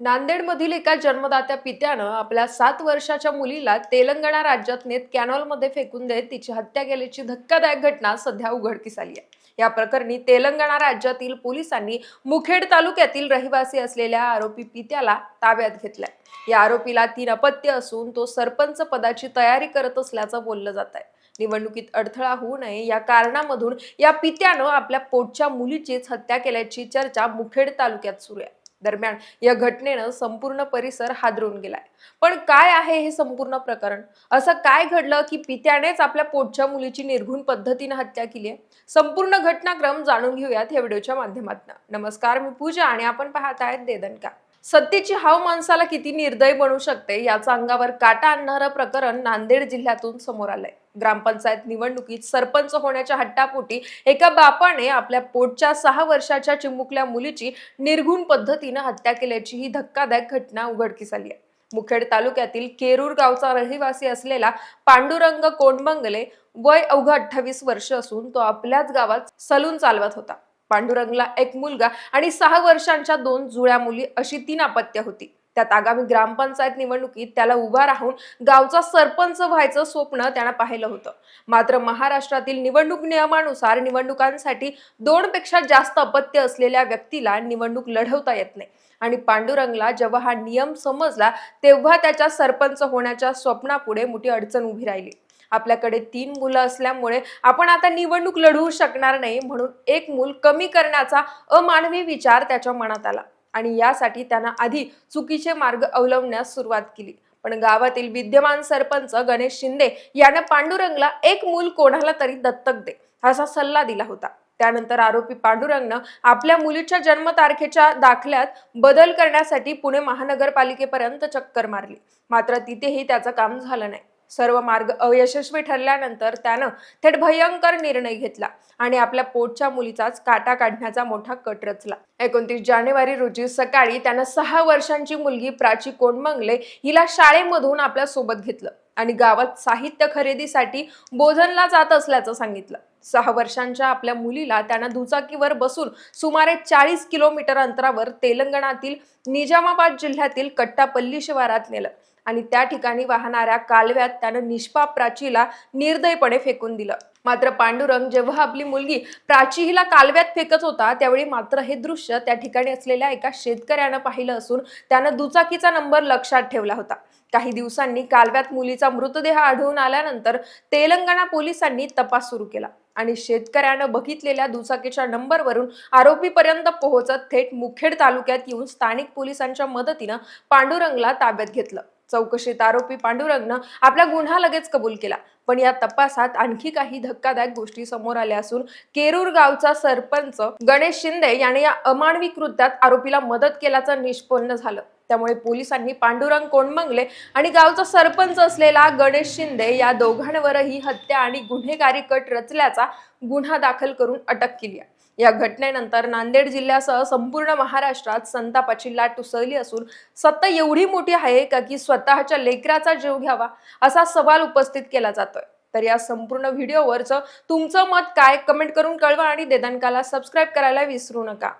नांदेडमधील एका जन्मदात्या पित्यानं आपल्या सात वर्षाच्या मुलीला तेलंगणा राज्यात नेत कॅनॉलमध्ये फेकून देत तिची हत्या केल्याची धक्कादायक घटना सध्या उघडकीस आली आहे. या प्रकरणी तेलंगणा राज्यातील पोलिसांनी मुखेड तालुक्यातील रहिवासी असलेल्या आरोपी पित्याला ताब्यात घेतलाय. या आरोपीला तीन अपत्य असून तो सरपंच पदाची तयारी करत असल्याचं बोललं जात आहे. निवडणुकीत अडथळा होऊ नये या कारणामधून या पित्यानं आपल्या पोटच्या मुलीचीच हत्या केल्याची चर्चा मुखेड तालुक्यात सुरू आहे. दरम्यान या घटनेनं संपूर्ण परिसर हादरून गेलाय. पण काय आहे हे संपूर्ण प्रकरण? असं काय घडलं की पित्यानेच आपल्या पोटच्या मुलीची निर्घुण पद्धतीने हत्या केली आहे संपूर्ण घटनाक्रम जाणून घेऊयात या व्हिडिओच्या माध्यमातून. नमस्कार मी पूजा आणि आपण पाहत आहेत देदनका. सत्तेची हाव माणसाला किती निर्दय बनू शकते याचा अंगावर काटा आणणारं प्रकरण नांदेड जिल्ह्यातून समोर आलंय. ग्रामपंचायत निवडणुकीत सरपंच होण्याच्या हट्टापोटी एका बापाने आपल्या पोटच्या सहा वर्षाच्या चिमुकल्या मुलीची निर्घुण पद्धतीनं हत्या केल्याची ही धक्कादायक घटना उघडकीस आली आहे. मुखेड तालुक्यातील केरूर गावचा रहिवासी असलेला पांडुरंग कोंडबंगले वय अवघा अठ्ठावीस वर्ष असून तो आपल्याच गावात सलून चालवत होता. पांडुरंगला एक मुलगा आणि सहा वर्षांच्या दोन जुळ्या मुली अशी तीन अपत्य होती. त्यात आगामी ग्रामपंचायत निवडणुकीत त्याला उभा राहून गावचा सरपंच व्हायचं स्वप्न त्यानं पाहिलं होतं. मात्र महाराष्ट्रातील निवडणूक नियमानुसार निवडणुकांसाठी दोन पेक्षा जास्त अपत्य असलेल्या व्यक्तीला निवडणूक लढवता येत नाही. आणि पांडुरंगला जेव्हा हा नियम समजला तेव्हा त्याच्या सरपंच होण्याच्या स्वप्नापुढे मोठी अडचण उभी राहिली. आपल्याकडे तीन मुलं असल्यामुळे आपण आता निवडणूक लढवू शकणार नाही म्हणून एक मूल कमी करण्याचा अमानवी विचार त्याच्या मनात आला. आणि यासाठी त्यानं आधी चुकीचे मार्ग अवलंबण्यास सुरुवात केली. पण गावातील विद्यमान सरपंच गणेश शिंदे यानं पांडुरंगला एक मूल कोणाला तरी दत्तक दे असा सल्ला दिला होता. त्यानंतर आरोपी पांडुरंगनं आपल्या मुलीच्या जन्मतारखेच्या दाखल्यात बदल करण्यासाठी पुणे महानगरपालिकेपर्यंत चक्कर मारली. मात्र तिथेही त्याचं काम झालं नाही. सर्व मार्ग अयशस्वी ठरल्यानंतर त्यानं थेट भयंकर निर्णय घेतला आणि आपल्या पोटच्या मुलीचाच काटा काढण्याचा मोठा कट रचला. एकोणतीस जानेवारी रोजी सकाळी त्यानं सहा वर्षांची मुलगी प्राची कोंडमंगले हिला शाळेमधून आपल्यासोबत घेतलं आणि गावात साहित्य खरेदीसाठी बोधनला जात असल्याचं सांगितलं. सहा वर्षांच्या आपल्या मुलीला त्यानं दुचाकीवर बसून सुमारे चाळीस किलोमीटर अंतरावर तेलंगणातील निजामाबाद जिल्ह्यातील कट्टापल्ली शिवारात नेलं. आणि त्या ठिकाणी वाहणाऱ्या कालव्यात त्यानं निष्पाप प्राचीला निर्दयपणे फेकून दिलं. मात्र पांडुरंग जेव्हा आपली मुलगी प्राची हिला कालव्यात फेकत होता त्यावेळी मात्र हे दृश्य त्या ठिकाणी असलेल्या एका शेतकऱ्यानं पाहिलं असून त्यानं दुचाकीचा नंबर लक्षात ठेवला होता. काही दिवसांनी कालव्यात मुलीचा मृतदेह आढळून आल्यानंतर तेलंगणा पोलिसांनी तपास सुरू केला आणि शेतकऱ्यानं बघितलेल्या दुचाकीच्या नंबरवरून आरोपीपर्यंत पोहोचत थेट मुखेड तालुक्यात येऊन स्थानिक पोलिसांच्या मदतीनं पांडुरंगला ताब्यात घेतलं. चौकशीत आरोपी पांडुरंगनं आपला गुन्हा लगेच कबूल केला. पण या तपासात आणखी काही धक्कादायक गोष्टी समोर आल्या असून केरूर गावचा सरपंच गणेश शिंदे याने या अमानवी कृत्यात आरोपीला मदत केल्याचं निष्पन्न झालं. त्यामुळे पोलिसांनी पांडुरंग कोंडमंगले आणि गावचा सरपंच असलेला गणेश शिंदे या दोघांवरही हत्या आणि गुन्हेगारी कट रचल्याचा गुन्हा दाखल करून अटक केली आहे. या घटनेनंतर नांदेड जिल्ह्यासह संपूर्ण महाराष्ट्रात संतापाची लाट उसळली असून सत्ता एवढी मोठी आहे का की स्वतःच्या लेकराचा जीव घ्यावा असा सवाल उपस्थित केला जातोय. तर या संपूर्ण व्हिडिओवरचं तुमचं मत काय? कमेंट करून कळवा आणि देदानकाला सबस्क्राईब करायला विसरू नका.